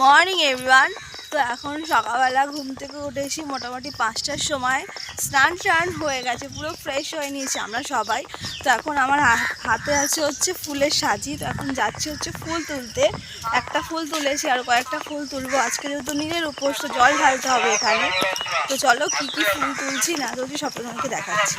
Morning, everyone. তো এখন সকালবেলা ঘুম থেকে উঠেছি মোটামুটি পাঁচটার সময়। স্নান টান হয়ে গেছে, পুরো ফ্রেশ হয়ে নিয়েছি আমরা সবাই। তো এখন আমার হাতে আছে হচ্ছে ফুলের সাজি। তো এখন যাচ্ছি হচ্ছে ফুল তুলতে। একটা ফুল তুলেছি আর কয়েকটা ফুল তুলবো। আজকে যেহেতু নিজের উপোস, তো জল ঢালতে হবে এখানে। তো চলো কী কী ফুল তুলছি না তুলছি সব তোমাকে দেখাচ্ছি।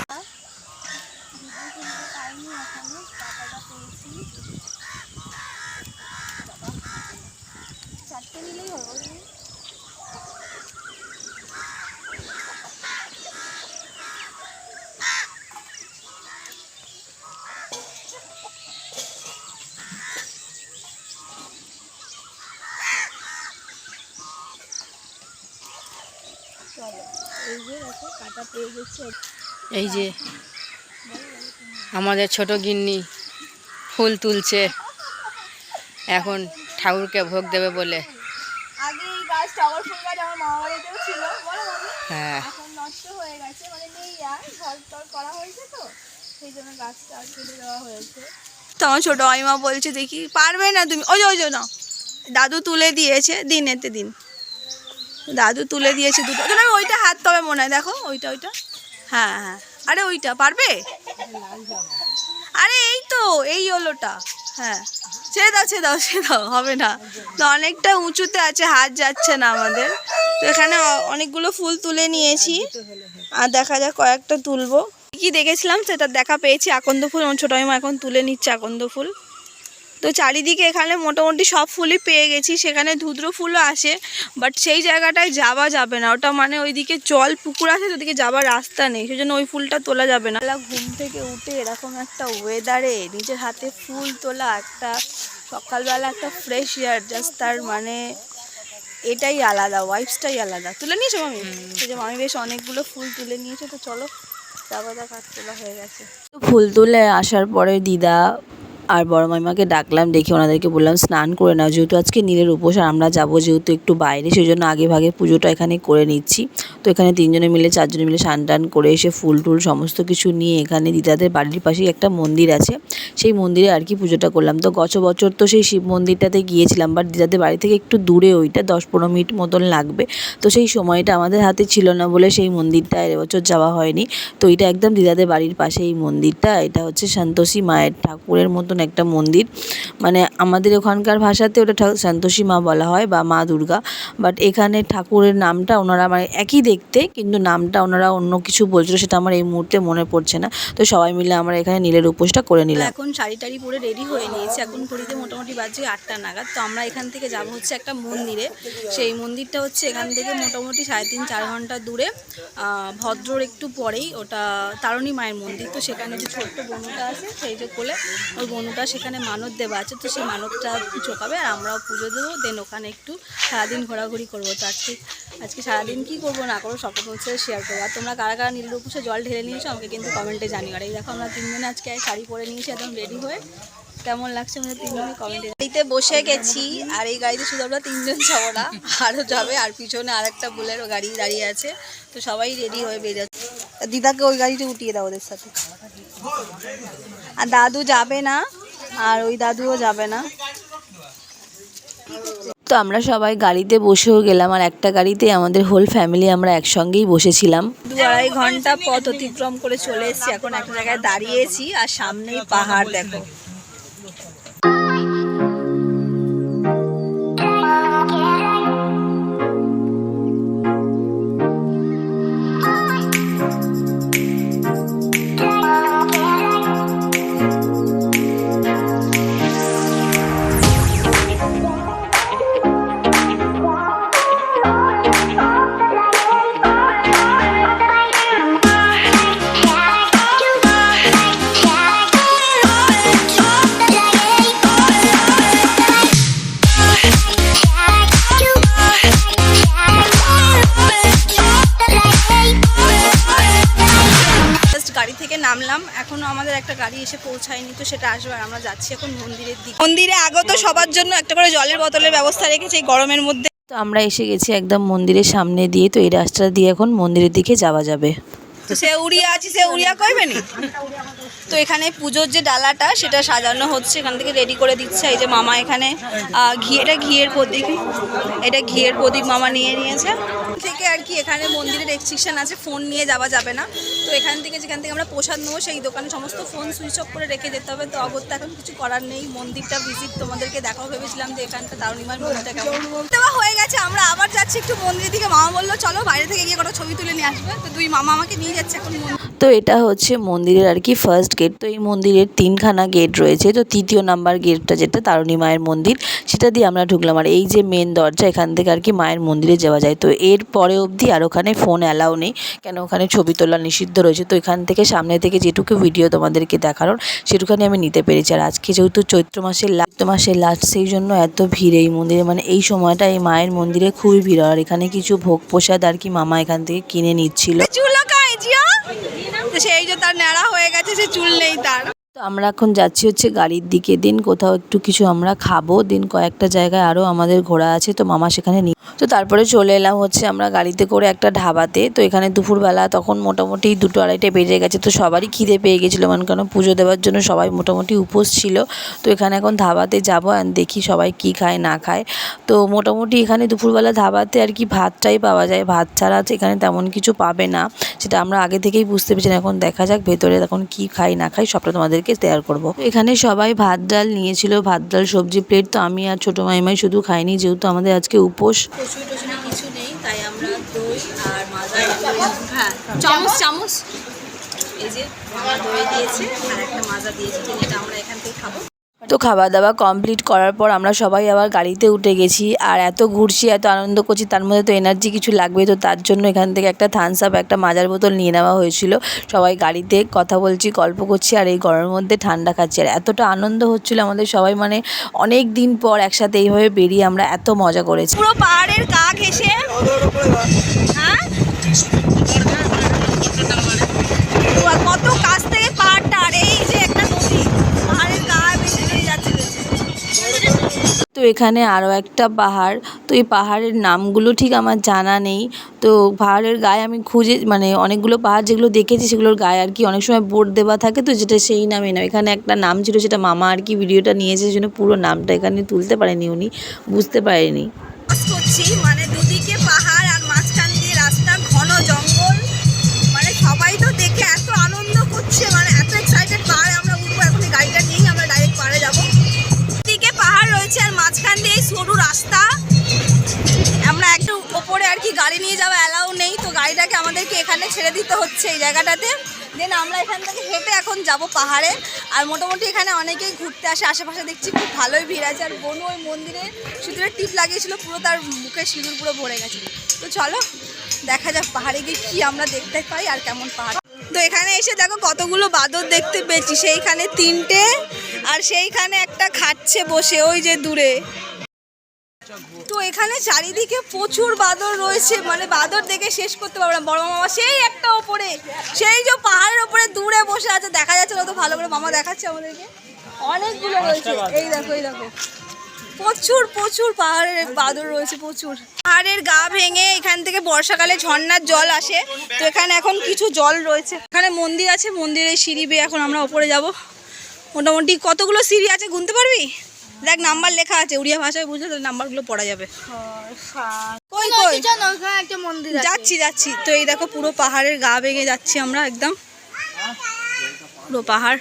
এই যে আমাদের ছোট গিন্নি ফুল তুলছে। এখন ঠাকুরকে ভোগ দেবে বলে। আমার মামা বাড়িতেও ছিল বলো হ্যাঁ। এখন নষ্ট হয়ে গেছে মানে নেই আর ঘর টর করা হয়েছে তো সেই জন্য গাছটা আর কেটে দেওয়া হয়েছে। তো আমার ছোটো আইমা বলছে দেখি পারবে না তুমি? ওই ওই না দাদু তুলে দিয়েছে দিন এতে দিন। দাদু তুলে দিয়েছে দুটো। তো আমি ওইটা হাত তবে মনে হয় দেখো ওইটা ওইটা। হ্যাঁ হ্যাঁ। আরে ওইটা পারবে? আরে এই তো এই হলোটা। হ্যাঁ। ছেড়ে দাও ছেড়ে দাও ছেড়ে দাও, হবে না। তো অনেকটা উঁচুতে আছে, হাত যাচ্ছে না আমাদের। তো এখানে অনেকগুলো ফুল তুলে নিয়েছি। আর দেখা যাক কয়েকটা তুলবো। কি দেখেছিলাম সেটা দেখা পেয়েছি। আকন্দ ফুল, আমার ছোটো এখন তুলে নিচ্ছে আকন্দ ফুল। তো চারিদিকে এখানে মোটামুটি সব ফুলই পেয়ে গেছি সেখানে ধুদ্র ফুলও আসে বাট সেই জায়গাটায় যাওয়া যাবে না ওটা মানে ওইদিকে জল পুকুর আছে ওদিকে যাওয়ার রাস্তা নেই সেই জন্য ওই ফুলটা তোলা যাবে না। ঘুম থেকে উঠে এরকম একটা ওয়েদারে নিজের হাতে ফুল তোলা একটা সকালবেলা একটা ফ্রেশ এয়ার জাস্ট তার মানে এটাই আলাদা ওয়াইফসটাই আলাদা। তুলে নিয়েছো মামি? সেই যে মামি বেশ অনেকগুলো ফুল তুলে নিয়েছে তো চলো যাওয়া যাক আর তোলা হয়ে গেছে। ফুল তুলে আসার পরে দিদা আর বড় মাইমাকে ডাকলাম, দেখি ওনাদেরকে বললাম, স্নান করে নাও, যেহেতু আজকে নীলের উপোস আর আমরা যাব যেহেতু একটু বাইরে সেই জন্য আগে ভাগে পুজোটা এখানে করে নিচ্ছি। তো এখানে তিনজনে মিলে, চারজনে মিলে স্নান টান করে এসে ফুল টুল সমস্ত কিছু নিয়ে এখানে দিদাদের বাড়ির পাশেই একটা মন্দির আছে। সেই মন্দিরে আর কি পুজোটা করলাম। তো গত বছর তো সেই শিব মন্দিরটাতে গিয়েছিলাম বাট দিদাদের বাড়ি থেকে একটু দূরে ওইটা, দশ পনেরো মিনিট মতন লাগবে। তো সেই সময়টা আমাদের হাতে ছিল না বলে সেই মন্দিরটা এবছর যাওয়া হয়নি। তো এটা একদম দিদাদের বাড়ির পাশে এই মন্দিরটা, এটা হচ্ছে সন্তোষী মায়ের ঠাকুরের মতন একটা মন্দির। মানে আমাদের ওখানকার ভাষাতে ওটা সন্তোষী মা বলা হয় বা মা দুর্গা। বাট এখানে ঠাকুরের নামটা ওনারা মানে একই দেখতে কিন্তু নামটা ওনারা অন্য কিছু বলছিল সেটা আমার এই মুহূর্তে মনে পড়ছে না। তো সবাই মিলে আমরা এখানে নীলের উপোসটা করে নিলাম। এখন শাড়ি টাড়ি পরে রেডি হয়ে নিয়েছি। এখন ঘড়িতে মোটামুটি বাজে আটটা নাগাদ। তো আমরা এখান থেকে যাব হচ্ছে একটা মন্দিরে। সেই মন্দিরটা হচ্ছে এখান থেকে মোটামুটি সাড়ে তিন চার ঘণ্টা দূরে। ভদ্রর একটু পরেই ওটা তারণী মায়ের মন্দির। তো সেখানে যে ছোট্ট বন্ধুটা আছে সেই যে কোলে ওই বনুটা সেখানে মানত দেওয়া আছে, তো সেই মানতটা চোকাবে আর আমরাও পুজো দেবো। দেন ওখানে একটু সারাদিন ঘোরাঘুরি করব। তো আজকে আজকে সারাদিন কী করব না করব সব হচ্ছে শেয়ার করব। আর তোমরা কারা কারা নীল উপসে জল ঢেলে নিয়েছো আমাকে কিন্তু কমেন্টে জানিও। আর এই দেখো আমরা তিনজনে আজকে শাড়ি পরে নিয়েছি, একদম রেডি হয়ে। কেমন লাগছে আমাদের তিনজনে কমেন্টে গাড়িতে বসে গেছি আর এই গাড়িতে শুধু আমরা তিনজন যাব না আরও যাবে আর পিছনে আরেকটা বুলেরও গাড়ি দাঁড়িয়ে আছে। তো সবাই রেডি হয়ে বেরোচ্ছে। দিদাকে ওই গাড়িতে উঠিয়ে দাও ওদের সাথে। আর দাদু যাবে না। আর ওই দাদুও যাবে না। তো আমরা সবাই গাড়িতে বসেও গেলাম আর একটা গাড়িতে আমাদের হোল ফ্যামিলি আমরা একসঙ্গেই বসেছিলাম। দু আড়াই ঘণ্টা পথ অতিক্রম করে চলে এসেছি, এখন একটা জায়গায় দাঁড়িয়েছি আর সামনেই পাহাড়, দেখো। এখনও আমাদের একটা গাড়ি এসে পৌঁছায়নি তো সেটা আসবে আর আমরা যাচ্ছি এখন মন্দিরের দিকে। মন্দিরে আগত সবার জন্য একটা করে জলের বোতলের ব্যবস্থা রেখেছে এই গরমের মধ্যে। তো আমরা এসে গেছি একদম মন্দিরের সামনে দিয়ে তো এই রাস্তা দিয়ে এখন মন্দিরের দিকে যাওয়া যাবে। তো সে উড়িয়া আছি সে উড়িয়া কইবে নি? তো এখানে পুজোর যে ডালাটা, সেটা সাজানো হচ্ছে। এখান থেকে রেডি করে দিচ্ছে। এই যে মামা এখানে ঘি, এটা ঘিয়ের প্রদীপ। এটা ঘিয়ের প্রদীপ মামা নিয়ে নিয়েছে। থেকে আর কি এখানে মন্দিরের রেস্ট্রিকশন আছে ফোন নিয়ে যাওয়া যাবে না। তো এখান থেকে যেখান থেকে আমরা প্রসাদ নেব, সেই দোকানে সমস্ত ফোন সুইচ অফ করে রেখে যেতে হবে। তো অগত্যা এখন কিছু করার নেই। মন্দিরটা ভিজিট তোমাদেরকে দেখাও ভেবেছিলাম যে এখানটা দারুণিমার মন্দিরটা কেমন। হয়ে গেছে, আমরা আবার যাচ্ছি একটু মন্দিরের দিকে। মামা বলল, চলো বাইরে থেকে গিয়ে কোনো ছবি তুলে নিয়ে আসবে। তো দুই মামা আমাকে নিয়ে যাচ্ছে এখন মন্দির তো এটা হচ্ছে মন্দিরের আর কি ফার্স্ট গেট তো এই মন্দিরের তিনখানা গেট রয়েছে। তো তৃতীয় নাম্বার গেটটা যেটা তারণী মায়ের মন্দির, সেটা দিয়ে আমরা ঢুকলাম। আর এই যে মেন দরজা, এখান থেকে আর কি মায়ের মন্দিরে যাওয়া যায়। তো এর পরে অবধি আর ওখানে ফোন অ্যালাউ নেই। কেন? ওখানে ছবি তোলা নিষিদ্ধ রয়েছে। তো এখান থেকে সামনে থেকে যেটুকু ভিডিও তোমাদেরকে দেখানোর সেটুখানি আমি নিতে পেরেছি। আর আজকে যেহেতু চৈত্র মাসের লাস্ট মাসের লাস্ট সেই জন্য এত ভিড় এই মন্দিরে। মানে এই সময়টা এই মায়ের মন্দিরে খুবই ভিড়। আর এখানে কিছু ভোগ প্রসাদ আর কি মামা এখান থেকে কিনে নিচ্ছিল। তো সেই যে তার ন্যাড়া হয়ে গেছে সে চুল নেই তার। তো আমরা এখন যাচ্ছি হচ্ছে গাড়ির দিকে। দিন কোথাও একটু কিছু আমরা খাব। দিন কয়েকটা জায়গায় আরও আমাদের ঘোরা আছে, তো মামা সেখানে নিয়ে তো তারপরে চলে এলাম হচ্ছে আমরা গাড়িতে করে একটা ঢাবাতে তো এখানে দুপুরবেলা তখন মোটামুটি দুটো আড়াইটে বেজে গেছে, তো সবারই খিদে পেয়ে গেছিল। মানে কেন পুজো দেওয়ার জন্য সবাই মোটামুটি উপোস ছিল। তো এখানে এখন ধাবাতে যাব আর দেখি সবাই কি খায়, না খায়। তো মোটামুটি এখানে দুপুরবেলা ধাবাতে আর কি ভাতটাই পাওয়া যায়। ভাত ছাড়া এখানে তেমন কিছু পাবে না। সেটা আমরা আগে থেকেই বুঝতে পেরেছি। এখন দেখা যাক ভেতরে এখন কি খাই না খাই সবটা তোমাদেরকে শেয়ার করব। এখানে সবাই ভাত ডাল নিয়েছিল ভাত ডাল সবজি প্লেট তো আমি আর ছোটো মাইমাই শুধু খাইনি যেহেতু আমাদের আজকে উপোস। কিছু নেই তাই আমরা দই আর মাজা হ্যাঁ চামচ চামচ। এই যে মামা দই দিয়েছে আর একটা মাজা দিয়েছে এটা আমরা এখান থেকে খাব। তো খাওয়া দাওয়া কমপ্লিট করার পর আমরা সবাই আবার গাড়িতে উঠে গেছি। আর এত ঘুরছি, এত আনন্দ করছি, তার মধ্যে তো এনার্জি কিছু লাগবে। তো তার জন্য এখান থেকে একটা থামস আপ একটা মাজার বোতল নিয়ে নেওয়া হয়েছিল। সবাই গাড়িতে কথা বলছি, গল্প করছি, আর এই গরমের মধ্যে ঠান্ডা খাচ্ছি। আর এতটা আনন্দ হচ্ছিল আমাদের সবাই মানে অনেক দিন পর একসাথে এইভাবে বেরিয়ে আমরা এত মজা করেছি। পুরো পাহাড়ের গা ঘেসে তো এখানে আরও একটা পাহাড়। তো এই পাহাড়ের নামগুলো ঠিক আমার জানা নেই। তো পাহাড়ের গায়ে আমি খুঁজে মানে অনেকগুলো পাহাড় যেগুলো দেখেছি, সেগুলোর গায়ে আর কি অনেক সময় বোর্ড দেওয়া থাকে তো যেটা সেই নামে না। এখানে একটা নাম ছিল সেটা মামা আর কি ভিডিওটা নিয়েছে সেজন্য পুরো নামটা এখানে তুলতে পারেনি উনি, বুঝতে পারেনি। মানে সরু রাস্তা। আমরা একটু ওপরে আর কি গাড়ি নিয়ে যাওয়া অ্যালাউ নেই, তো গাড়িটাকে আমাদেরকে এখানে ছেড়ে দিতে হচ্ছে এই জায়গাটাতে। দেন আমরা এখান থেকে হেঁটে এখন যাব পাহাড়ে। আর মোটামুটি এখানে অনেকেই ঘুরতে আসে, আশেপাশে দেখছি খুব ভালোই ভিড় আছে। আর বনু ওই মন্দিরে সিঁদুরের টিপ লাগিয়েছিল, পুরো তার মুখে সিঁদুর পুরো ভরে গেছে। তো চলো, দেখা যাক পাহাড়ে গিয়ে কী আমরা দেখতে পাই আর কেমন পাহাড়। তো এখানে এসে দেখো কতগুলো বাদর দেখতে পেয়েছি। সেইখানে তিনটে, আর সেইখানে একটা খাচ্ছে বসে ওই যে দূরে। তো এখানে চারিদিকে প্রচুর বাদর রয়েছে মানে বাদর দেখে শেষ করতে পারব না। বড় মামা সেই একটা ওপরে, সেই যে পাহাড়ের ওপরে দূরে বসে আছে, দেখা যাচ্ছে না তো ভালো করে মামা দেখাচ্ছে আমাদেরকে। অনেকগুলো রয়েছে। এই দেখো এই দেখো। প্রচুর প্রচুর পাহাড়ের বাদর রয়েছে, প্রচুর। পাহাড়ের গা ভেঙে এখান থেকে বর্ষাকালে ঝর্ণার জল আসে। তো এখানে এখন কিছু জল রয়েছে। এখানে মন্দির আছে, মন্দিরের সিঁড়ি বেয়ে এখন আমরা ওপরে যাব। মোটামুটি কতগুলো সিঁড়ি আছে, গুনতে পারবি? দেখ নাম্বার লেখা আছে উড়িয়া ভাষায় বুঝলে তো নাম্বারগুলো পড়া যাবে। কই কই? যাচ্ছি যাচ্ছি। তো এই দেখো পুরো পাহাড়ের গা বেগে যাচ্ছি আমরা একদম। পুরো পাহাড়।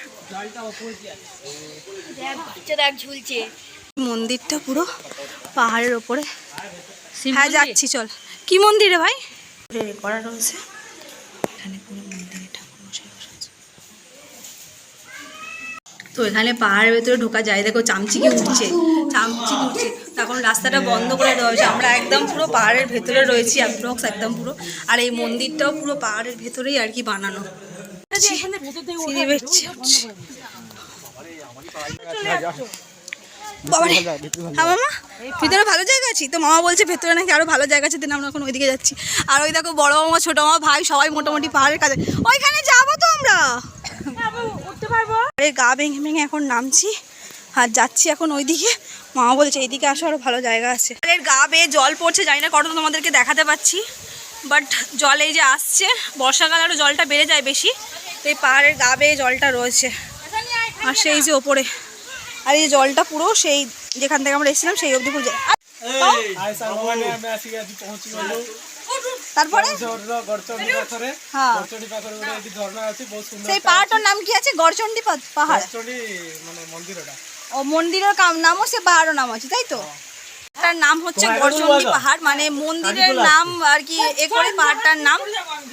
মন্দিরটা পুরো পাহাড়ের ওপরে। হ্যাঁ যাচ্ছি চল। কি মন্দির ভাই? করা রয়েছে এখানে পুরো মন্দিরে ঠাকুর মশাই বসে আছে। তো এখানে পাহাড়ের ভেতরে ঢোকা যায়। দেখো চামচিকে উঠছে চামচিকে উঠছে তখন রাস্তাটা বন্ধ করে দেওয়া হয়েছে। আমরা একদম পুরো পাহাড়ের ভেতরে রয়েছি অ্যাপ্রক্স একদম পুরো। আর এই মন্দিরটাও পুরো পাহাড়ের ভেতরেই আর কি বানানো। হ্যাঁ ভিতরে ভালো জায়গা আছে? তো মামা বলছে ভেতরে নাকি ভালো জায়গা আছে আমরা এখন যাচ্ছি। আর ওই দেখো বড় মামা, ছোট মামা, ভাই সবাই মোটামুটি পাহাড়ের কাছে। ওইখানে যাব তো আমরা। উঠতে পারব আরে গা ভেঙে ভেঙে এখন নামছি আর যাচ্ছি এখন ওইদিকে মা বলছে এইদিকে আসো আরও ভালো জায়গা আছে এর গা বেয়ে জল পড়ছে জানি না কত তোমাদেরকে দেখাতে পাচ্ছি বাট জল এই যে আসছে বর্ষাকাল আরও জলটা বেড়ে যায় বেশি তো তো এই পাহাড়ের গা বেয়ে জলটা রয়েছে আর সেই যে ওপরে আর এই যে জলটা পুরো সেই যেখান থেকে আমরা এসেছিলাম সেই অবধি পুরো যায়। হ্যাঁ। সেই পাহাড়টার নাম কি আছে? গড়চণ্ডী পাহাড়? ও মন্দিরের নামও পাহাড়ও নাম আছে তাই নাম হচ্ছে পাহাড় মানে মন্দিরের নাম আর কি এ করে নাম।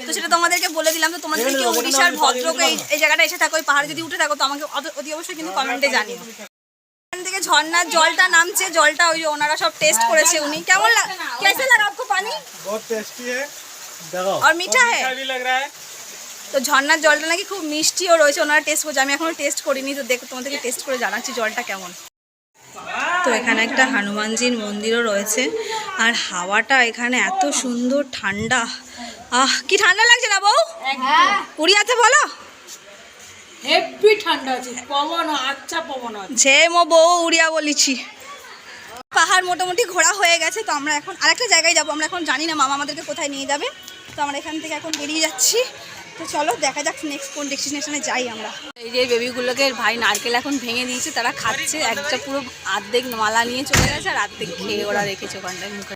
তো সেটা তোমাদেরকে বলে দিলাম তো তোমাদের কেউ উড়িষ্যার এই জায়গাটা এসে থাকো পাহাড় যদি উঠে থাকো তো আমাকে অতি অবশ্যই কিন্তু কমেন্টে জানিও। থেকে ঝর্ণার জলটা নামছে জলটা ওই ওনারা সব টেস্ট হ্যাঁ, করেছে। হ্যাঁ, উনি কেমন হ্যাঁ, কেসে লাগা আপকো পানি? বহুত টেস্টি হ্যায় দেখো আর মিঠা হ্যায় মিঠা লাগ রহা হ্যায় তো ঝর্ণার জলটা নাকি খুব মিষ্টিও রয়েছে ওনারা টেস্ট করছে। আমি এখনও টেস্ট করিনি তো দেখো তোমাদেরকে টেস্ট করে জানাচ্ছি জলটা কেমন। তো এখানে একটা হনুমানজির মন্দিরও রয়েছে আর হাওয়াটা এখানে এত সুন্দর ঠান্ডা। আহ কি ঠান্ডা লাগছে না বউ? উড়িয়াতে আছে বলো? হেভি ঠান্ডা আছে পবন আচ্ছা পবন মো বউ উড়িয়া বলিছি। পাহাড় মোটামুটি ঘোরা হয়ে গেছে তো আমরা এখন আরেকটা জায়গায় যাব। আমরা এখন জানি না মামা আমাদেরকে কোথায় নিয়ে যাবে। তো আমরা এখান থেকে এখন বেরিয়ে যাচ্ছি। তো চলো দেখা যাক নেক্সট কোন ডেস্টিনেশনে যাই আমরা। এই যে বেবিগুলোকে ভাই নারকেল এখন ভেঙে দিয়েছে তারা খাচ্ছে। একটা পুরো অর্ধেক মালা নিয়ে চলে গেছে আর অর্ধেক খেয়ে ওরা রেখেছে ওখানটায় মুখে।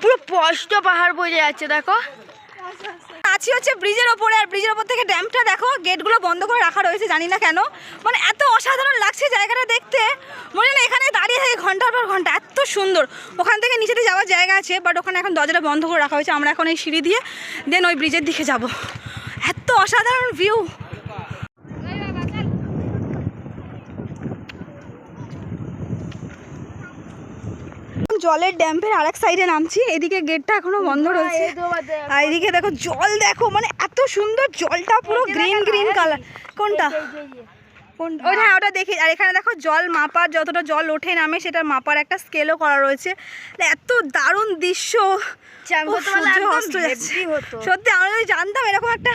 পুরো স্পষ্ট পাহাড় বোঝা যাচ্ছে দেখো। আছি হচ্ছে ব্রিজের ওপরে, আর ব্রিজের ওপর থেকে ড্যামটা দেখো, গেটগুলো বন্ধ করে রাখা রয়েছে, জানি না কেন। মানে এত অসাধারণ লাগছে জায়গাটা দেখতে। মনে হয় এখানে দাঁড়িয়ে থাকে ঘণ্টার পর ঘণ্টা, এত সুন্দর। ওখান থেকে নিচেতে যাওয়ার জায়গা আছে বাট ওখানে এখন দরজাটা বন্ধ করে রাখা হয়েছে। আমরা এখন এই সিঁড়ি দিয়ে দেন ওই ব্রিজের দিকে যাব। এত অসাধারণ ভিউ জলের ড্যাম্পের আরেক সাইডে নামছি। এদিকে গেটটা এখনও বন্ধ রয়েছে। আর এদিকে দেখো জল দেখো মানে এত সুন্দর জলটা পুরো গ্রিন গ্রিন কালার কোনটা? কোন ওই হ্যাঁ ওটা দেখি। আর এখানে দেখো জল মাপার যতটা জল ওঠে নামে সেটার মাপার একটা স্কেলও করা রয়েছে। এত দারুণ দৃশ্য। যাচ্ছে। সত্যি আমরা যদি জানতাম এরকম একটা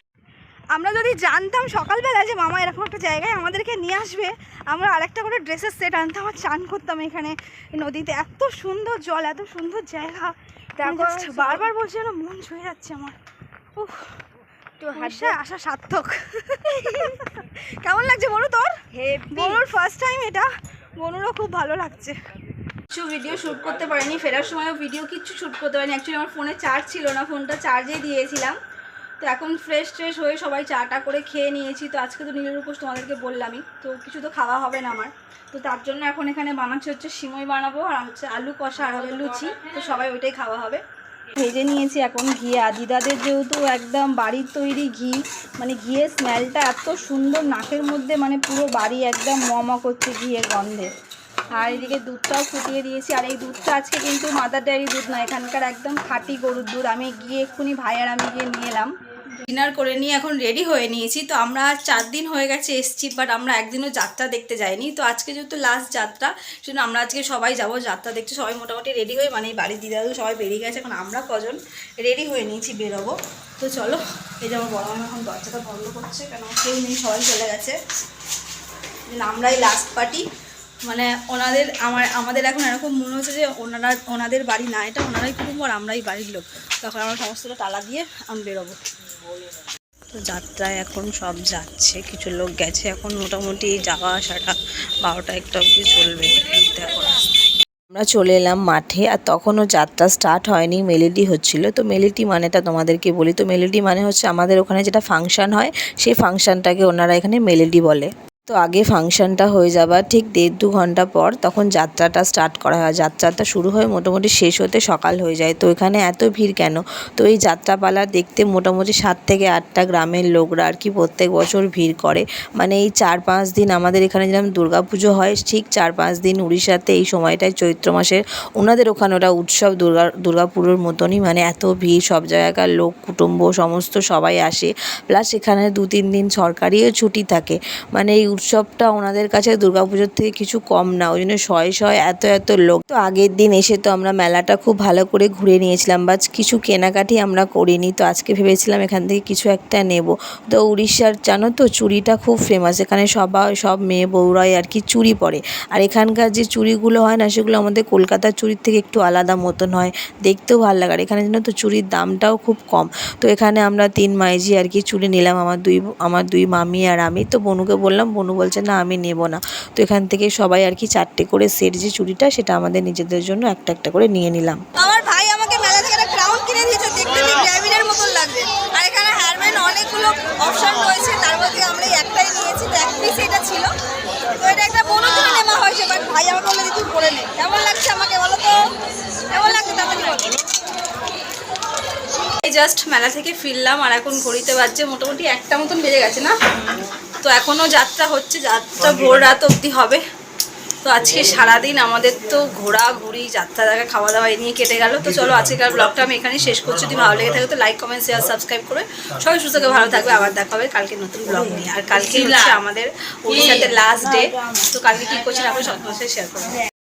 আমরা যদি জানতাম সকালবেলা যে মামা এরকম একটা জায়গায় আমাদেরকে নিয়ে আসবে আমরা আরেকটা করে ড্রেসের সেট আনতাম আর চান করতাম এখানে নদীতে। এত সুন্দর জল এত সুন্দর জায়গা। বারবার বলছি যেন মন ছুঁয়ে যাচ্ছে আমার। উফ তো হাসে আসা সার্থক। কেমন লাগছে বলু তোর? বনুর ফার্স্ট টাইম এটা। বনুরও খুব ভালো লাগছে। কিছু ভিডিও শ্যুট করতে পারিনি ফেরার সময়ও ভিডিও কিচ্ছু শ্যুট করতে পারিনি। অ্যাকচুয়ালি আমার ফোনে চার্জ ছিল না ফোনটা চার্জে দিয়েছিলাম। তো এখন ফ্রেশ ট্রেশ হয়ে সবাই চাটা করে খেয়ে নিয়েছি। তো আজকে তো নীলের উপোস তোমাদেরকে বললামই। তো কিছু তো খাওয়া হবে না আমার। তো তার জন্য এখন এখানে বানাচ্ছি হচ্ছে সিমই বানাবো আর হচ্ছে আলু কষা আর হবে লুচি। তো সবাই ওইটাই খাওয়া হবে। ভেজে নিয়েছি এখন ঘি। আদিদাদের যেহেতু একদম বাড়ির তৈরি ঘি মানে ঘিয়ের স্মেলটা এত সুন্দর নাকের মধ্যে মানে পুরো বাড়ি একদম ম করছে ঘিয়ের গন্ধে। আর এদিকে দুধটাও ফুটিয়ে দিয়েছি। আর এই দুধটা আজকে কিন্তু মাদার ডায়েরি দুধ না, এখানকার একদম খাঁটি গরুর দুধ। আমি গিয়ে এক্ষুনি ভাই আর আমি গিয়ে নিয়ে এলাম। ডিনার করে নিয়ে এখন রেডি হয়ে নিয়েছি। তো আমরা চার দিন হয়ে গেছে এসছি বাট আমরা একদিনও যাত্রা দেখতে যাইনি। তো আজকে যেহেতু লাস্ট যাত্রা, সেজন্য আমরা আজকে সবাই যাব যাত্রা দেখতে। সবাই মোটামুটি রেডি হয়ে মানে বাড়ির দিদাদু সবাই বেরিয়ে গেছে, এখন আমরা কজন রেডি হয়ে নিয়েছি বেরোবো। তো চলো, এই যে আমার বড় মামা এখন দরজাটা বন্ধ করছে, কেন কেউ নেই, সবাই চলে গেছে। আমরাই লাস্ট পার্টি মানে ওনাদের আমার, আমাদের এখন এরকম মনে হচ্ছে যে ওনারা, ওনাদের বাড়ি না, এটা ওনারাই কুটুম্ব আর আমরাই বাড়ির লোক। তখন আমরা সমস্তটা তালা দিয়ে আমি বেরোবো। তো যাত্রায় এখন সব যাচ্ছে, কিছু লোক গেছে, এখন মোটামুটি যাওয়া আসাটা বারোটা একটা অবধি চলবে। আমরা চলে এলাম মাঠে, আর তখনও যাত্রা স্টার্ট হয়নি, মেলেডি হচ্ছিল। তো মেলেডি মানেটা তোমাদেরকে বলি। তো মেলেডি মানে হচ্ছে আমাদের ওখানে যেটা ফাংশন হয়, সেই ফাংশনটাকে ওনারা এখানে মেলেডি বলে। তো আগে ফাংশনটা হয়ে যাবার ঠিক দেড় দু ঘণ্টা পর তখন যাত্রাটা স্টার্ট করা হয়। যাত্রাটা শুরু হয়ে মোটামুটি শেষ হতে সকাল হয়ে যায়। তো এখানে এত ভিড় কেন? তো এই যাত্রাপালা দেখতে মোটামুটি সাত থেকে আটটা গ্রামের লোকরা আর কি প্রত্যেক বছর ভিড় করে। মানে এই চার পাঁচ দিন আমাদের এখানে যেরকম পুজো হয়, ঠিক চার পাঁচ দিন উড়িষ্যাতে এই সময়টায় চৈত্র মাসের ওনাদের ওখানে ওটা উৎসব দুর্গা, দুর্গাপুরের মতনই। মানে এত ভিড়, সব জায়গাকার লোক, কুটুম্ব, সমস্ত সবাই আসে। প্লাস এখানে দু তিন দিন সরকারিও ছুটি থাকে। মানে এই উৎসবটা ওনাদের কাছে দুর্গাপুজোর থেকে কিছু কম না, ওই জন্য শয়ে শয়ে এত এত লোক। তো আগের দিন এসে তো আমরা মেলাটা খুব ভালো করে ঘুরে নিয়েছিলাম, বাট কিছু কেনাকাটি আমরা করিনি, তো আজকে ভেবেছিলাম এখান থেকে কিছু একটা নেব। তো উড়িষ্যার, জানো তো চুড়িটা খুব ফেমাস এখানে সবাই, সব মেয়ে বউরাই আর কি চুড়ি পরে। আর এখানকার যে চুড়িগুলো হয় না, সেগুলো আমাদের কলকাতার চুড়ির থেকে একটু আলাদা মতন হয়, দেখতেও ভালো লাগে। আর এখানে জানো তো চুড়ির দামটাও খুব কম। তো এখানে আমরা তিন মাইজি আর কি চুড়ি নিলাম, আমার দুই আমার দুই মামি আর আমি। তো বনুকে বললাম বনু বলছে, না, আমি নেব না। তো এখান থেকে সবাই আর কি চারটে করে সেট যে চুড়িটা, সেটা আমাদের নিজেদের জন্য একটা একটা করে নিয়ে নিলাম। আমার ভাই আমাকে মেলা থেকে একটা মতন লাগবে আর এখানে অপশন আমরা একটাই নিয়েছি ছিল। এটা একটা জাস্ট মেলা থেকে ফিরলাম, আর এখন ঘড়িতে বাজছে, মোটামুটি একটা মতন বেজে গেছে, না? তো এখনও যাত্রা হচ্ছে যাত্রা ভোর রাত অবধি হবে। তো আজকে সারাদিন আমাদের তো ঘোরাঘুরি যাত্রা দেখা খাওয়া দাওয়া নিয়ে কেটে গেল। তো চলো আজকের ব্লগটা আমি এখানে শেষ করছি। যদি ভালো লেগে থাকে তো লাইক কমেন্ট শেয়ার সাবস্ক্রাইব করে সবাই সুস্থ থাকে ভালো থাকবে। আবার দেখা হবে কালকে নতুন ব্লগ নিয়ে। আর কালকে হচ্ছে আমাদের ওড়িশাতে লাস্ট ডে তো কালকে কী করছেন? আপনি সব শেয়ার করবেন